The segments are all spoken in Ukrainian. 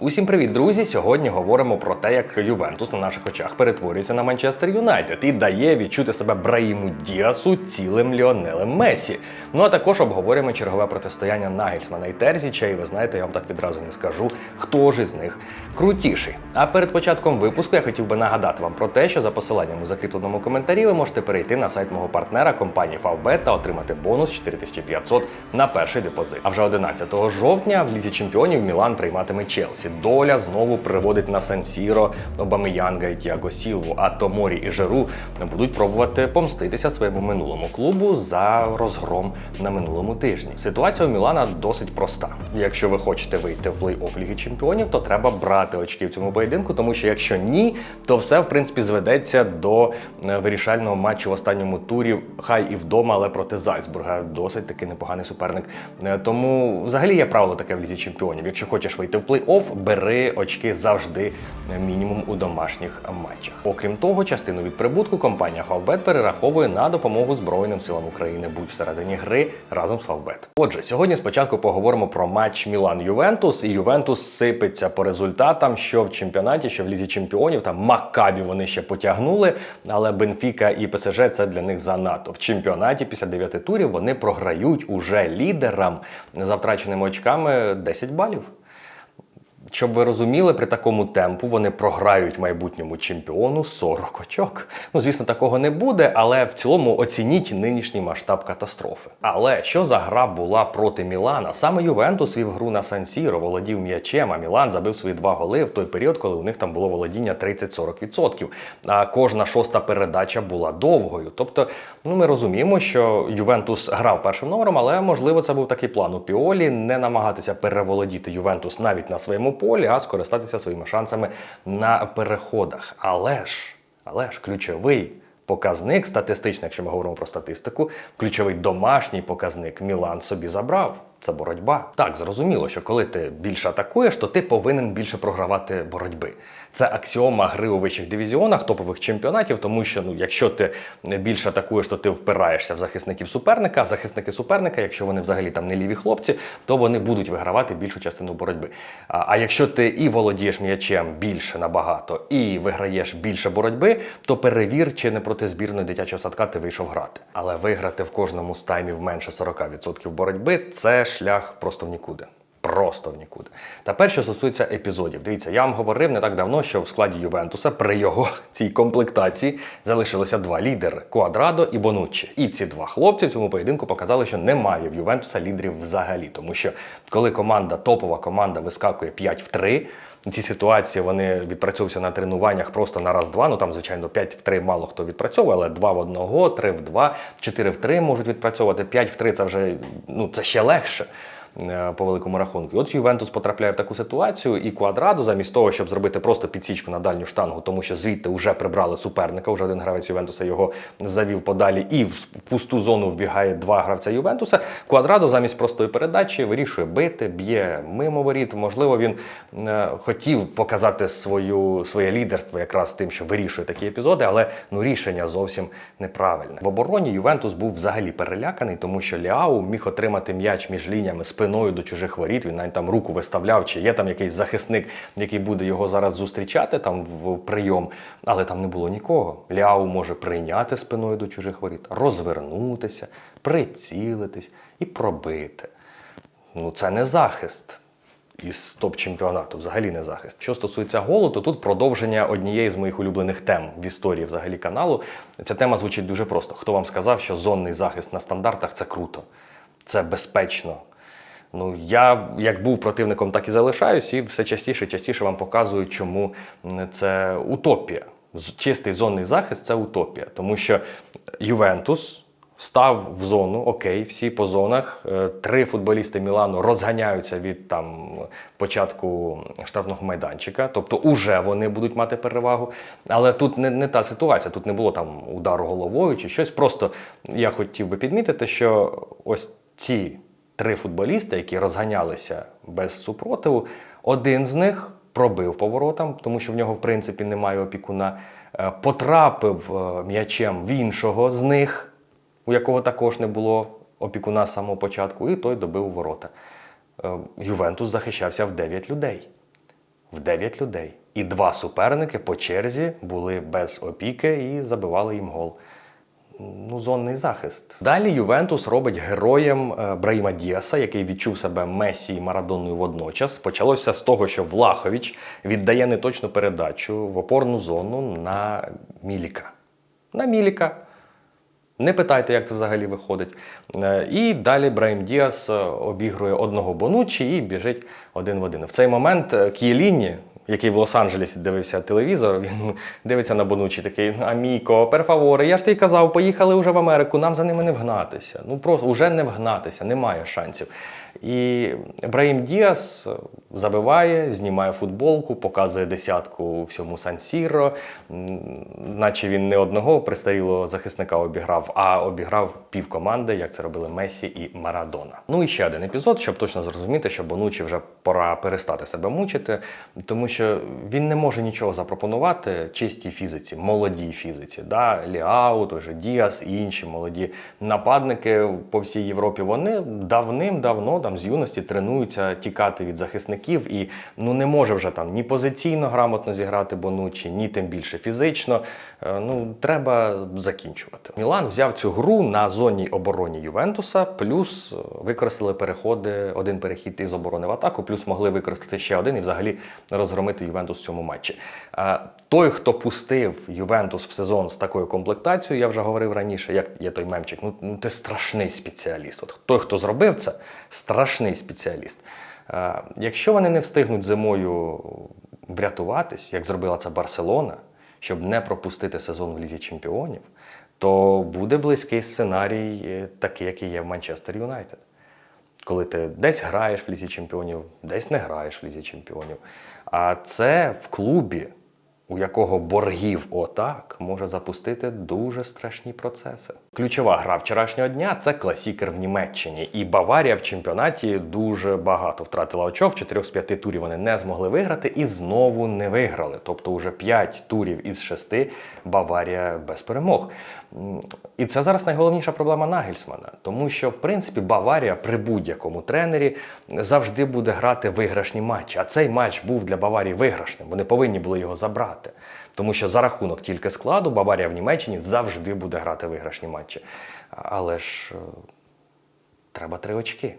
Усім привіт, друзі! Сьогодні говоримо про те, як Ювентус на наших очах перетворюється на Манчестер Юнайтед і дає відчути себе Браїму Діасу цілим Ліонелем Месі. Ну а також обговорюємо чергове протистояння Нагельсмана і Терзіча, і ви знаєте, я вам так відразу не скажу, хто ж із них крутіший. А перед початком випуску я хотів би нагадати вам про те, що за посиланням у закріпленому коментарі ви можете перейти на сайт мого партнера компанії Favbet та отримати бонус 4500 на перший депозит. А вже 11 жовтня в лізі чемпіонів Мілан прийматиме Челсі. Доля знову приводить на Сан-Сіро Обамеянга і Тіаго Сілву, а Томорі і Жиру будуть пробувати помститися своєму минулому клубу за розгром на минулому тижні. Ситуація у Мілана досить проста. Якщо ви хочете вийти в плей-офф Ліги Чемпіонів, то треба брати очки в цьому поєдинку, тому що якщо ні, то все в принципі зведеться до е, вирішального матчу в останньому турі, хай і вдома, але проти Зальцбурга. Досить таки непоганий суперник. Е, Тому взагалі є правило таке в лізі чемпіонів. Якщо хочеш вийти в плей-офф, бери очки завжди е, мінімум у домашніх матчах. Окрім того, частину від прибутку компанія Favbet перераховує на допомогу Збройним силам України. Будь всередині гри разом з Favbet. Отже, сьогодні спочатку поговоримо про матч Мілан Ювентус. І Ювентус сипеться по результатам, що в чемпіонаті, що в лізі чемпіонів. Там Маккабі вони ще потягнули, але Бенфіка і ПСЖ це для них занадто. В чемпіонаті після 9 турів вони програють уже лідерам за втраченими очками 10 балів. Щоб ви розуміли, при такому темпу вони програють майбутньому чемпіону 40 очок. Ну, звісно, такого не буде, але в цілому оцініть нинішній масштаб катастрофи. Але що за гра була проти Мілана? Саме Ювентус вів гру на Сан-Сіро, володів м'ячем, а Мілан забив свої два голи в той період, коли у них там було володіння 30-40%. А кожна шоста передача була довгою. Тобто, ну ми розуміємо, що Ювентус грав першим номером, але можливо це був такий план у Піолі не намагатися переволодіти Ювентус навіть на своєму полі, а скористатися своїми шансами на переходах. Але ж, але ж ключовий. Показник статистичний, якщо ми говоримо про статистику, ключовий домашній показник Мілан собі забрав. Це боротьба. Так, зрозуміло, що коли ти більше атакуєш, то ти повинен більше програвати боротьби. Це аксіома гри у вищих дивізіонах, топових чемпіонатів, тому що ну, якщо ти більше атакуєш, то ти впираєшся в захисників суперника. Захисники суперника, якщо вони взагалі там не ліві хлопці, то вони будуть вигравати більшу частину боротьби. А, а якщо ти і володієш м'ячем більше набагато, і виграєш більше боротьби, то перевір, чи не проти збірної дитячого садка ти вийшов грати. Але виграти в кожному з таймів менше 40% боротьби це шлях просто в нікуди. Просто в нікуди. Тепер, що стосується епізодів, дивіться, я вам говорив не так давно, що в складі Ювентуса при його цій комплектації залишилося два лідери Куадрадо і Бонуччі. І ці два хлопці в цьому поєдинку показали, що немає в Ювентуса лідерів взагалі. Тому що коли команда, топова команда вискакує 5 в 3, ці ситуації вони відпрацьовуються на тренуваннях просто на раз-два. Ну там, звичайно, 5 в 3 мало хто відпрацьовує, але 2 в 1, 3 в 2, 4 в 3 можуть відпрацьовувати, 5 в 3 це вже ну, це ще легше. Е, По великому рахунку. І От Ювентус потрапляє в таку ситуацію, і Квадрадо, замість того, щоб зробити просто підсічку на дальню штангу, тому що звідти вже прибрали суперника, вже один гравець Ювентуса його завів подалі, і в пусту зону вбігає два гравця Ювентуса. Квадрадо замість простої передачі вирішує бити, б'є мимо воріт. Можливо, він е, хотів показати свою, своє лідерство якраз тим, що вирішує такі епізоди, але ну рішення зовсім неправильне. В обороні Ювентус був взагалі переляканий, тому що Ліау міг отримати м'яч між лініями спиною до чужих воріт. Він навіть там руку виставляв, чи є там якийсь захисник, який буде його зараз зустрічати там в прийом, але там не було нікого. Ліау може прийняти спиною до чужих воріт, розвернутися, прицілитись і пробити. Ну, це не захист із топ-чемпіонату, взагалі не захист. Що стосується голу, то тут продовження однієї з моїх улюблених тем в історії взагалі каналу. Ця тема звучить дуже просто. Хто вам сказав, що зонний захист на стандартах це круто, це безпечно. Ну, я як був противником, так і залишаюсь, і все частіше частіше вам показую, чому це утопія. Чистий зонний захист це утопія, тому що Ювентус став в зону, окей, всі по зонах. Е, Три футболісти Мілану розганяються від там початку штрафного майданчика, тобто уже вони будуть мати перевагу. Але тут не, не та ситуація, тут не було там удару головою чи щось. Просто я хотів би підмітити, що ось ці три футболісти, які розганялися без супротиву, один з них пробив поворотам, тому що в нього, в принципі, немає опікуна, е, потрапив е, м'ячем в іншого з них, у якого також не було опікуна з самого початку, і той добив ворота. Е, Ювентус захищався в 9 людей. в 9 людей. І два суперники по черзі були без опіки і забивали їм гол. Ну, зонний захист. Далі Ювентус робить героєм е, Браїма Діаса, який відчув себе Месі і Марадоною водночас. Почалося з того, що Влахович віддає неточну передачу в опорну зону на Міліка. На Міліка. Не питайте, як це взагалі виходить. Е, І далі Браїм Діас е, обігрує одного Бонуччі і біжить один в один. В цей момент К'єліні, який в Лос-Анджелесі дивився телевізор, він дивиться на Бонуччі такий: Аміко, перфаворе, я ж тобі казав, поїхали вже в Америку, нам за ними не вгнатися. Ну просто вже не вгнатися, немає шансів. І Браїм Діас забиває, знімає футболку, показує десятку всьому Сан-Сіро, наче він не одного пристарілого захисника обіграв, а обіграв пів команди, як це робили Месі і Марадона. Ну і ще один епізод, щоб точно зрозуміти, що Бонучі вже пора перестати себе мучити, тому що він не може нічого запропонувати чистій фізиці, молодій фізиці. Да? Ліау, той же Діас і інші молоді нападники по всій Європі. Вони давним-давно там з юності тренуються тікати від захисників, і ну не може вже там ні позиційно грамотно зіграти Бонучі, ні тим більше фізично. Е, Ну треба закінчувати. Мілан взяв цю гру на зонній обороні Ювентуса, плюс е, використали переходи, один перехід із оборони в атаку, плюс могли використати ще один і взагалі розгромити Ювентус в цьому матчі. Е, Той, хто пустив Ювентус в сезон з такою комплектацією, я вже говорив раніше, як є той мемчик. Ну, ну ти страшний спеціаліст. От той, хто зробив це, страшний спеціаліст. Е, Якщо вони не встигнуть зимою врятуватись, як зробила це Барселона, щоб не пропустити сезон в Лізі Чемпіонів, то буде близький сценарій, е, такий, який є в Манчестер Юнайтед. Коли ти десь граєш в Лізі Чемпіонів, десь не граєш в Лізі Чемпіонів. А це в клубі, у якого боргів отак може запустити дуже страшні процеси. Ключова гра вчорашнього дня це класікер в Німеччині. І Баварія в чемпіонаті дуже багато втратила очок. 4 з 5 турів вони не змогли виграти і знову не виграли. Тобто вже 5 турів із 6 Баварія без перемог. І це зараз найголовніша проблема Нагельсмана, тому що в принципі Баварія при будь-якому тренері завжди буде грати виграшні матчі. А цей матч був для Баварії виграшним. Вони повинні були його забрати. Тому що за рахунок тільки складу Баварія в Німеччині завжди буде грати виграшні матчі. Але ж е, треба три очки.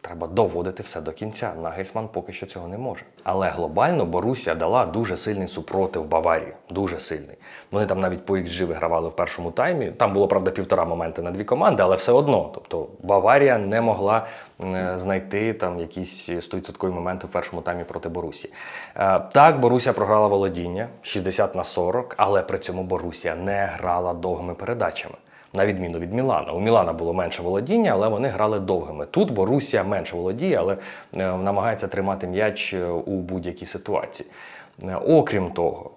Треба доводити все до кінця. Нагельсман поки що цього не може. Але глобально Борусія дала дуже сильний супротив Баварії. Дуже сильний. Вони там навіть по XG вигравали в першому таймі. Там було, правда, півтора моменти на дві команди, але все одно. Тобто Баварія не могла е, знайти там якісь 100% моменти в першому таймі проти Борусі. Е, так, Борусія програла володіння 60 на 40, але при цьому Борусія не грала довгими передачами на відміну від Мілана. У Мілана було менше володіння, але вони грали довгими. Тут Борусія менше володіє, але е, намагається тримати м'яч е, у будь-якій ситуації. Е, Окрім того,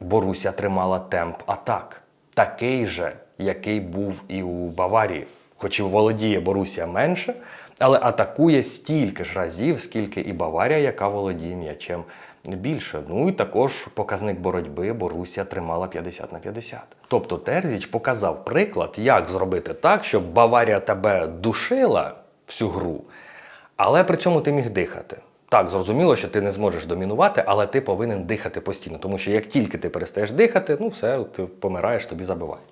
Борусія тримала темп атак, такий же, який був і у Баварії. Хоч і володіє Борусія менше, але атакує стільки ж разів, скільки і Баварія, яка володіє м'ячем більше. Ну і також показник боротьби Борусія тримала 50 на 50. Тобто Терзіч показав приклад, як зробити так, щоб Баварія тебе душила всю гру, але при цьому ти міг дихати. Так, зрозуміло, що ти не зможеш домінувати, але ти повинен дихати постійно, тому що як тільки ти перестаєш дихати, ну все, ти помираєш, тобі забивають.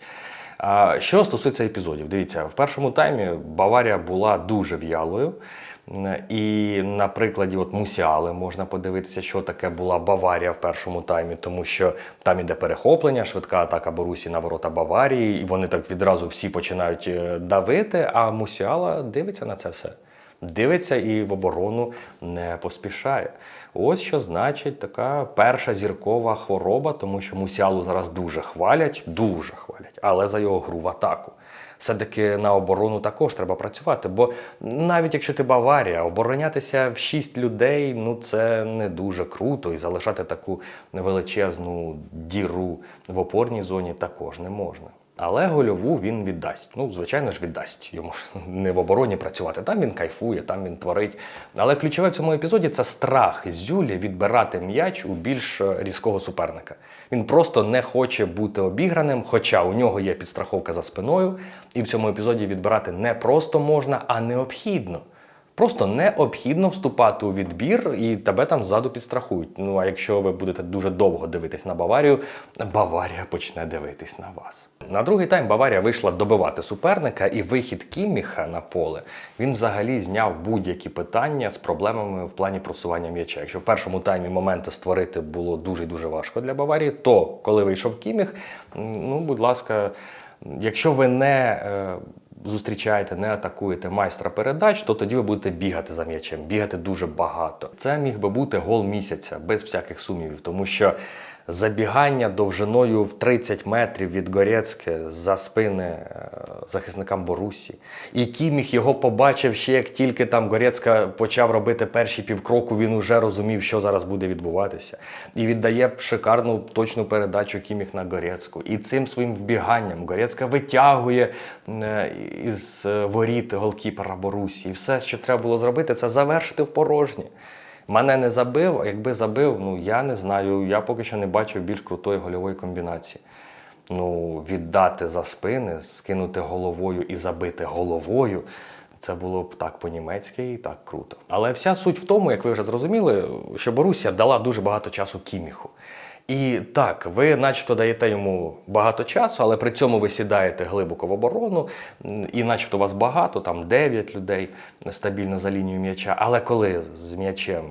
А що стосується епізодів, дивіться, в першому таймі Баварія була дуже в'ялою. І на прикладі от Мусіали можна подивитися, що таке була Баварія в першому таймі, тому що там іде перехоплення, швидка атака Борусі на ворота Баварії, і вони так відразу всі починають е, давити. А Мусіала дивиться на це все. Дивиться і в оборону не поспішає. Ось що значить така перша зіркова хвороба, тому що Мусіалу зараз дуже хвалять, дуже хвалять, але за його гру в атаку. Все-таки на оборону також треба працювати, бо навіть якщо ти Баварія, оборонятися в шість людей ну це не дуже круто, і залишати таку величезну діру в опорній зоні також не можна. Але гольову він віддасть. Ну, звичайно ж, віддасть. Йому ж не в обороні працювати. Там він кайфує, там він творить. Але ключове в цьому епізоді це страх Зюлі відбирати м'яч у більш е, різкого суперника. Він просто не хоче бути обіграним, хоча у нього є підстраховка за спиною, і в цьому епізоді відбирати не просто можна, а необхідно. Просто необхідно вступати у відбір і тебе там ззаду підстрахують. Ну а якщо ви будете дуже довго дивитись на Баварію, Баварія почне дивитись на вас. На другий тайм Баварія вийшла добивати суперника, і вихід Кімміха на поле він взагалі зняв будь-які питання з проблемами в плані просування м'яча. Якщо в першому таймі моменти створити було дуже дуже важко для Баварії, то коли вийшов Кімміх, м, ну будь ласка, якщо ви не е, зустрічаєте, не атакуєте майстра передач, то тоді ви будете бігати за м'ячем, бігати дуже багато. Це міг би бути гол місяця, без всяких сумнівів, тому що забігання довжиною в 30 метрів від Горецьке за спини е, захисникам Борусі. І Кіміх його побачив ще як тільки там Горецька почав робити перші півкроку, він уже розумів, що зараз буде відбуватися. І віддає шикарну точну передачу Кіміх на Горецьку. І цим своїм вбіганням Горецька витягує е, із е, воріт голкіпера Борусі. І все, що треба було зробити, це завершити в порожнє. Мене не забив, а якби забив, ну я не знаю. Я поки що не бачив більш крутої гольової комбінації. Ну, віддати за спини, скинути головою і забити головою. Це було б так по-німецьки і так круто. Але вся суть в тому, як ви вже зрозуміли, що Борусія дала дуже багато часу Кіміху. І так, ви начебто даєте йому багато часу, але при цьому ви сідаєте глибоко в оборону, і начебто вас багато, там 9 людей стабільно за лінією м'яча. Але коли з м'ячем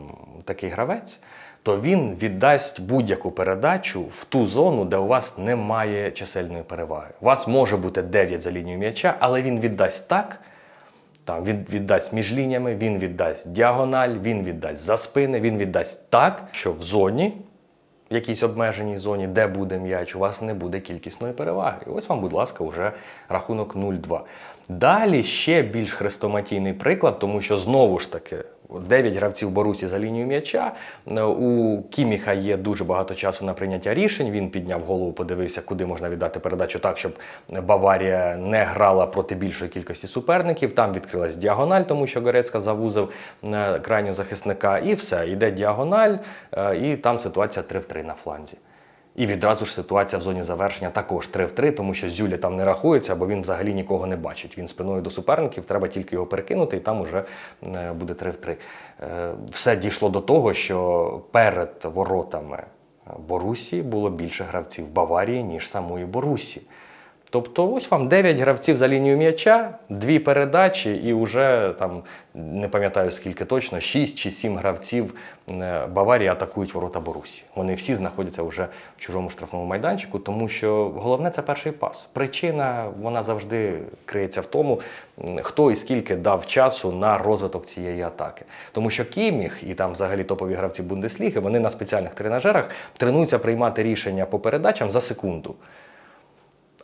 такий гравець, то він віддасть будь-яку передачу в ту зону, де у вас немає чисельної переваги. У вас може бути 9 за лінією м'яча, але він віддасть так. Там він віддасть між лініями, він віддасть діагональ, він віддасть за спини, він віддасть так, що в зоні, в якійсь обмеженій зоні, де буде м'яч, у вас не буде кількісної переваги. І ось вам, будь ласка, вже рахунок 0-2. Далі ще більш хрестоматійний приклад, тому що знову ж таки. 9 гравців Борусі за лінію м'яча. Е, У Кіміха є дуже багато часу на прийняття рішень. Він підняв голову, подивився, куди можна віддати передачу так, щоб Баварія не грала проти більшої кількості суперників. Там відкрилась діагональ, тому що Горецька завузив е, крайнього захисника. І все, йде діагональ, е, і там ситуація 3 в 3 на фланзі. І відразу ж ситуація в зоні завершення також 3 в 3, тому що Зюля там не рахується, бо він взагалі нікого не бачить. Він спиною до суперників, треба тільки його перекинути, і там уже е, буде 3 в 3. Е, Все дійшло до того, що перед воротами Борусі було більше гравців Баварії, ніж самої Борусі. Тобто, ось вам 9 гравців за лінію м'яча, дві передачі, і вже там не пам'ятаю скільки точно, 6 чи 7 гравців е, Баварії атакують ворота Борусі. Вони всі знаходяться вже в чужому штрафному майданчику, тому що головне це перший пас. Причина вона завжди криється в тому, хто і скільки дав часу на розвиток цієї атаки. Тому що Кіміх і там взагалі топові гравці Бундесліги, вони на спеціальних тренажерах тренуються приймати рішення по передачам за секунду.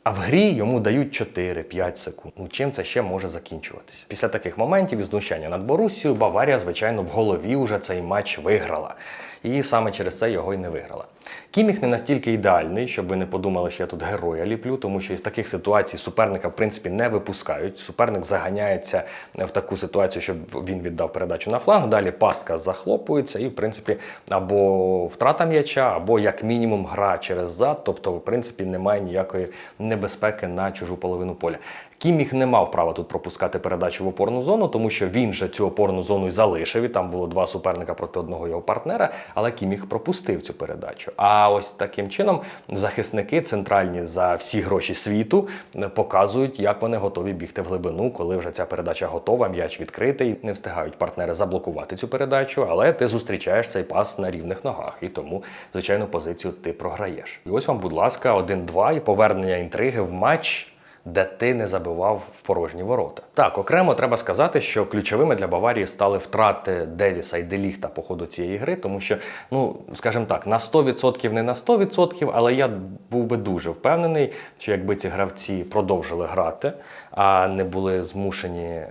А в грі йому дають 4-5 секунд. Ну чим це ще може закінчуватися? Після таких моментів і знущання над Борусією Баварія, звичайно, в голові вже цей матч виграла. І саме через це його й не виграла. Кіміх не настільки ідеальний, щоб ви не подумали, що я тут героя ліплю, тому що із таких ситуацій суперника в принципі не випускають. Суперник заганяється в таку ситуацію, щоб він віддав передачу на фланг. Далі пастка захлопується, і в принципі або втрата м'яча, або як мінімум гра через зад. Тобто, в принципі, немає ніякої небезпеки на чужу половину поля. Кіміх не мав права тут пропускати передачу в опорну зону, тому що він же цю опорну зону і залишив. І там було два суперника проти одного його партнера, але Кіміх пропустив цю передачу. А ось таким чином захисники центральні за всі гроші світу показують, як вони готові бігти в глибину, коли вже ця передача готова, м'яч відкритий. Не встигають партнери заблокувати цю передачу, але ти зустрічаєш цей пас на рівних ногах, і тому, звичайно, позицію ти програєш. І ось вам, будь ласка, 1-2 і повернення інтриги в матч де ти не забивав в порожні ворота. Так, окремо треба сказати, що ключовими для Баварії стали втрати Девіса і Деліхта по ходу цієї гри, тому що, ну скажімо так, на 100% не на 100%, але я був би дуже впевнений, що якби ці гравці продовжили грати, а не були змушені е,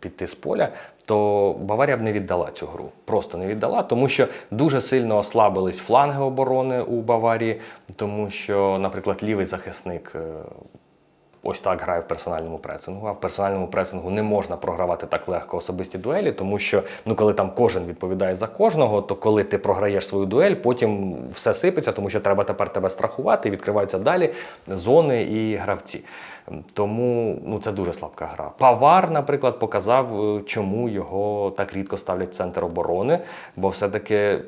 піти з поля. То Баварія б не віддала цю гру, просто не віддала, тому що дуже сильно ослабились фланги оборони у Баварії, тому що, наприклад, лівий захисник е, ось так грає в персональному пресингу. А в персональному пресингу не можна програвати так легко особисті дуелі, тому що ну коли там кожен відповідає за кожного, то коли ти програєш свою дуель, потім все сипеться, тому що треба тепер тебе страхувати, і відкриваються далі зони і гравці. Тому ну, це дуже слабка гра. Павар, наприклад, показав, е, чому його так рідко ставлять в центр оборони, бо все-таки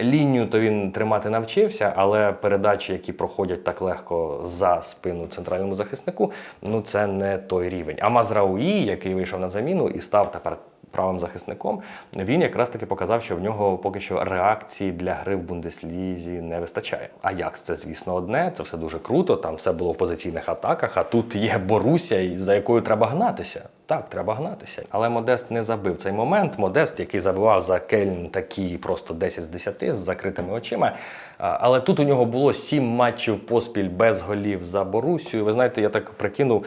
лінію то він тримати навчився, але передачі, які проходять так легко за спину центральному захиснику, ну це не той рівень. А Мазрауї, який вийшов на заміну і став тепер правим захисником, він якраз таки показав, що в нього поки що реакції для гри в Бундеслізі не вистачає. Аякс це, звісно, одне, це все дуже круто. Там все було в позиційних атаках. А тут є Боруся, за якою треба гнатися. Так, треба гнатися. Але Модест не забив цей момент. Модест, який забивав за Кельн такі просто 10 з 10 з закритими очима. Але тут у нього було 7 матчів поспіль без голів за Борусію. Ви знаєте, я так прикинув.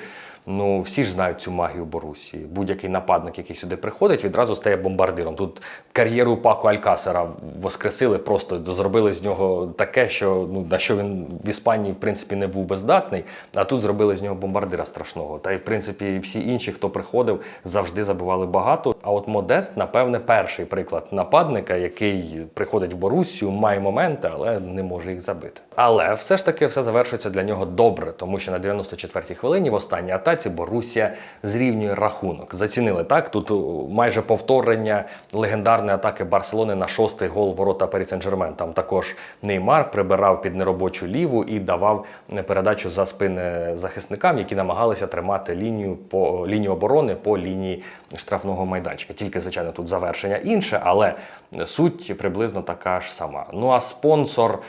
Ну, всі ж знають цю магію Борусі. Будь-який нападник, який сюди приходить, відразу стає бомбардиром. Тут кар'єру Паку Алькасера воскресили, просто зробили з нього таке, що ну на що він в Іспанії в принципі не був бездатний. А тут зробили з нього бомбардира страшного. Та й в принципі всі інші, хто приходив, завжди забивали багато. А от Модест, напевне, перший приклад нападника, який приходить в Борусію, має моменти, але не може їх забити. Але все ж таки все завершується для нього добре, тому що на 94-й хвилині в останній атаці Борусія зрівнює рахунок. Зацінили так. Тут майже повторення легендарної атаки Барселони на шостий гол ворота Парі Сен-Жермен. Там також Неймар прибирав під неробочу ліву і давав передачу за спини захисникам, які намагалися тримати лінію по лінію оборони по лінії штрафного майданчика. Тільки, звичайно, тут завершення інше, але суть приблизно така ж сама. Ну а спонсор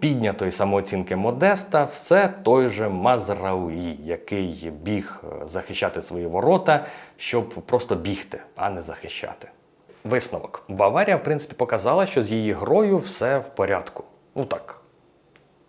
піднятої самооцінки Модеста все той же Мазрауї, який біг е, захищати свої ворота, щоб просто бігти, а не захищати. Висновок. Баварія, в принципі, показала, що з її грою все в порядку. Ну так,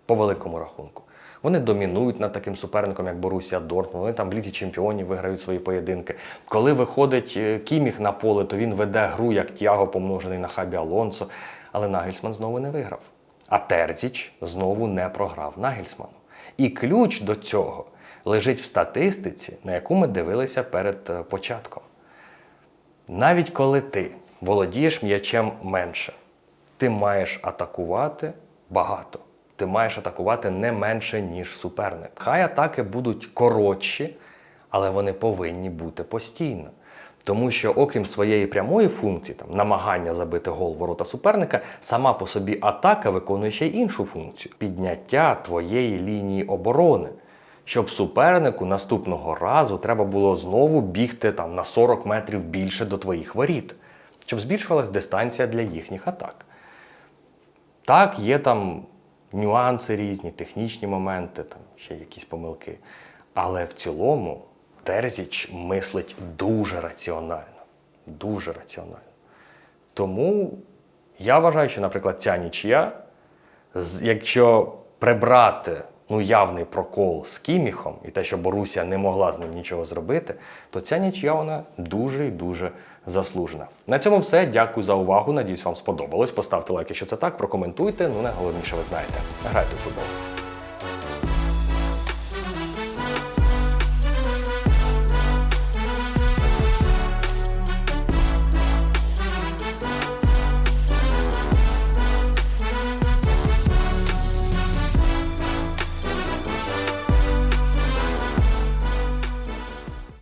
по великому рахунку. Вони домінують над таким суперником, як Борусія Дортмунд. Вони там в літі чемпіонів виграють свої поєдинки. Коли виходить е, Кіміх на поле, то він веде гру як Тяго, помножений на Хабі Алонсо. Але Нагельсман знову не виграв. А Терзіч знову не програв Нагельсману. І ключ до цього лежить в статистиці, на яку ми дивилися перед е, початком. Навіть коли ти володієш м'ячем менше, ти маєш атакувати багато. Ти маєш атакувати не менше, ніж суперник. Хай атаки будуть коротші, але вони повинні бути постійно. Тому що, окрім своєї прямої функції, там намагання забити гол ворота суперника, сама по собі атака виконує ще й іншу функцію підняття твоєї лінії оборони. Щоб супернику наступного разу треба було знову бігти там на 40 метрів більше до твоїх воріт, щоб збільшувалась дистанція для їхніх атак. Так, є там нюанси різні, технічні моменти, там ще якісь помилки. Але в цілому Терзіч мислить дуже раціонально. Дуже раціонально. Тому я вважаю, що, наприклад, ця нічия, якщо прибрати ну, явний прокол з Кіміхом і те, що Борусія не могла з ним нічого зробити, то ця нічия вона дуже і дуже заслужена. На цьому все. Дякую за увагу. Надіюсь, вам сподобалось. Поставте лайк, якщо це так, прокоментуйте. Ну, найголовніше, ви знаєте. Грайте у футбол.